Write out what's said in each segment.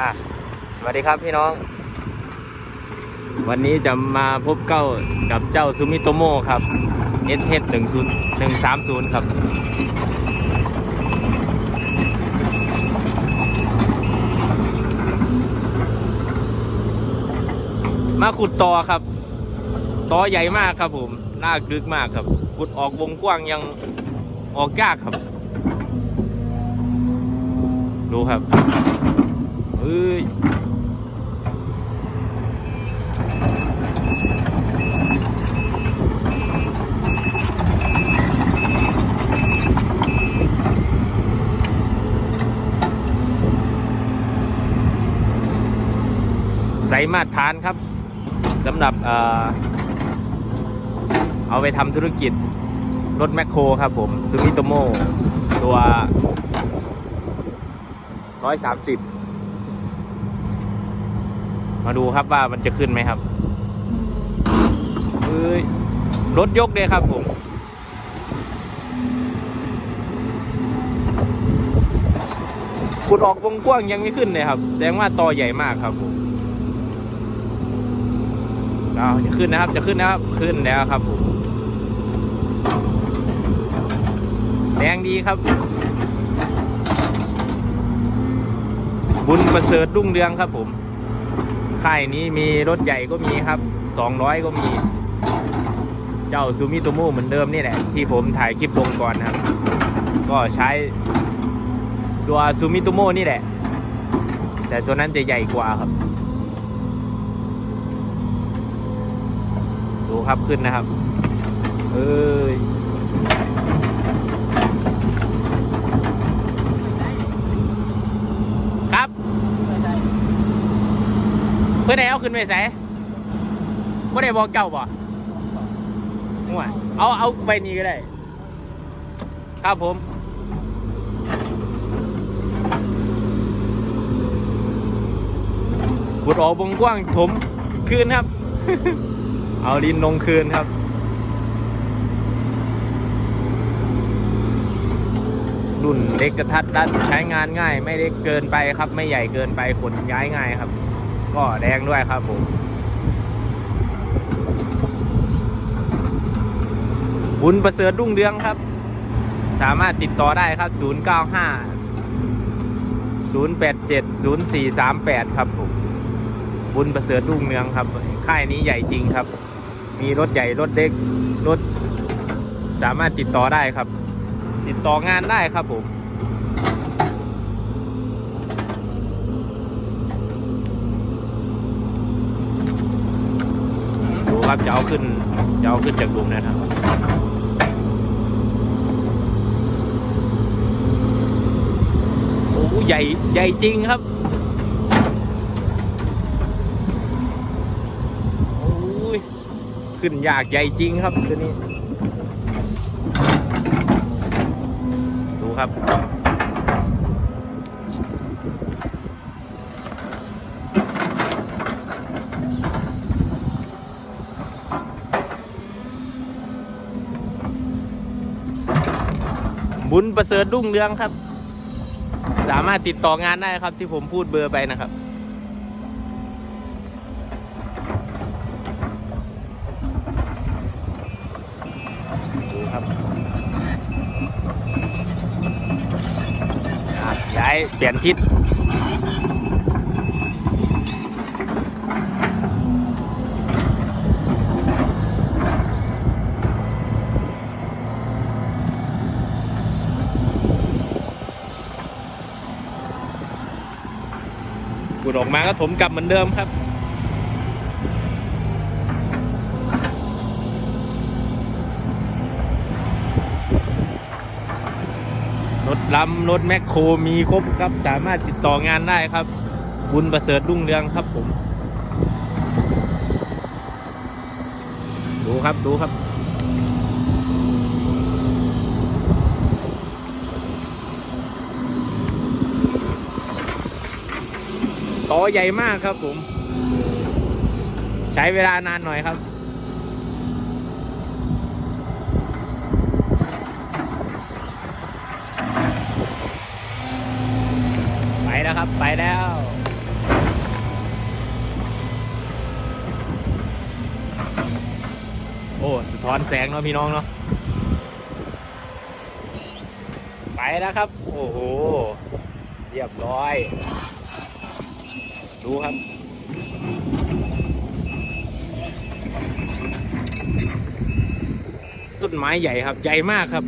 อะสวัสดีครับพี่น้อง วันนี้จะมาพบเก้ากับเจ้าซูมิโตโมครับ S H 1 0 1 3 0 ครับ มาขุดต่อครับต่อใหญ่มากครับผมลากลึกมากครับ ขุดออกวงกว้างยังออกยากครับดูครับ เอ้ยใส่มาตรฐานครับสำหรับเอ่อเอาไปทำธุรกิจรถแมคโครครับผมซูมิโตโมตัว 130 มาดูครับว่ามันจะขึ้นไหมครับเอ้ยรถยกเลยครับผมขุดออกวงกว้างยังไม่ขึ้นเลยครับ แสดงว่าตอใหญ่มากครับผมเอาจะขึ้นนะครับ จะขึ้นนะครับ ขึ้นแล้วครับผมแรงดีครับ บุญประเสริฐรุ่งเรืองครับผม ค่ายนี้มีรถใหญ่ก็มีครับ 200 ก็มี เจ้าซูมิโตโมเหมือนเดิมนี่แหละ ที่ผมถ่ายคลิปลงก่อนนะครับ ก็ใช้ตัวซูมิโตโมนี่แหละ แต่ตัวนั้นจะใหญ่กว่าครับ ดูครับขึ้นนะครับ เอ้ย ครับ เพื่อนไหนเอาขึ้นไปใส่เพื่ไหนบอกเจ้าบ่ง่วเอาเอาไปนี้ก็ได้ ครับผมขุดออกวงกว้างถมคืนครับ เอาดินลงคืนครับรุ่นเล็กกระทัดรัดใช้งานง่าย ไม่เล็กเกินไปครับ ไม่ใหญ่เกินไปขนย้ายง่ายครับ ก็แดงด้วยครับผมบุญประเสริฐรุ่งเรืองครับ สามารถติดต่อได้ครับ 095 087 0438 ครับผมบุญประเสริฐรุ่งเรืองครับ ค่ายนี้ใหญ่จริงครับ มีรถใหญ่รถเล็กรถสามารถติดต่อได้ครับ ติดต่องานได้ครับผม ครับจะเอาขึ้นจะเอาขึ้นจากหลุมนะครับโอ้โหใหญ่ใหญ่จริงครับโอ้ยขึ้นยากใหญ่จริงครับตัวนี้ดูครับ คุณประเสริฐรุ่งเรืองครับ สามารถติดต่องานได้ครับ ที่ผมพูดเบอร์ไปนะครับดูครับย้ายเปลี่ยนทิศุดออกมาก็ถมกลับเหมือนเดิมครับ รถลำรถแมคโครมีครบครับ สามารถติดต่องานได้ครับ บุญประเสริฐรุ่งเรืองครับผม ดูครับดูครับ ตอใหญ่มากครับผม ใช้เวลานานหน่อยครับ ไปแล้วครับไปแล้วโอ้สะท้อนแสงเนาะพี่น้องเนาะไปแล้วครับ โอ้โห เรียบร้อย ดูครับ ต้นไม้ใหญ่ครับ ใหญ่มากครับ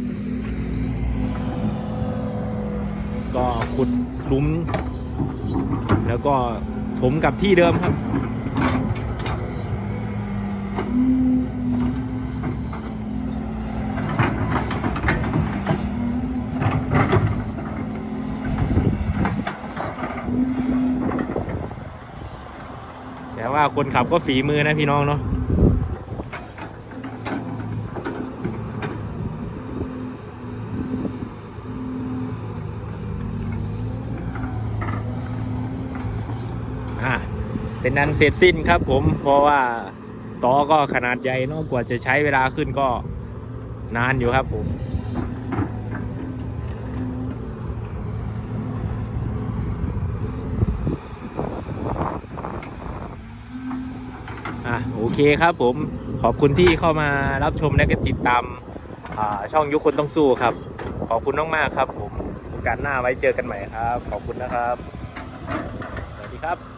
ก็ขุดหลุม แล้วก็ถมกับที่เดิมครับ ว่าคนขับก็ฝีมือนะพี่น้องเนาะอะเป็นนั้นเสร็จสิ้นครับผมเพราะว่าต่อก็ขนาดใหญ่นอะกว่าจะใช้เวลาขึ้นก็นานอยู่ครับผม โอเคครับผมขอบคุณที่เข้ามารับชมและก็ติดตามช่องยุคคนต้องสู้ครับ ขอบคุณมากๆครับผมโอกาสหน้าไว้เจอกันใหม่ครับ ขอบคุณนะครับ สวัสดีครับ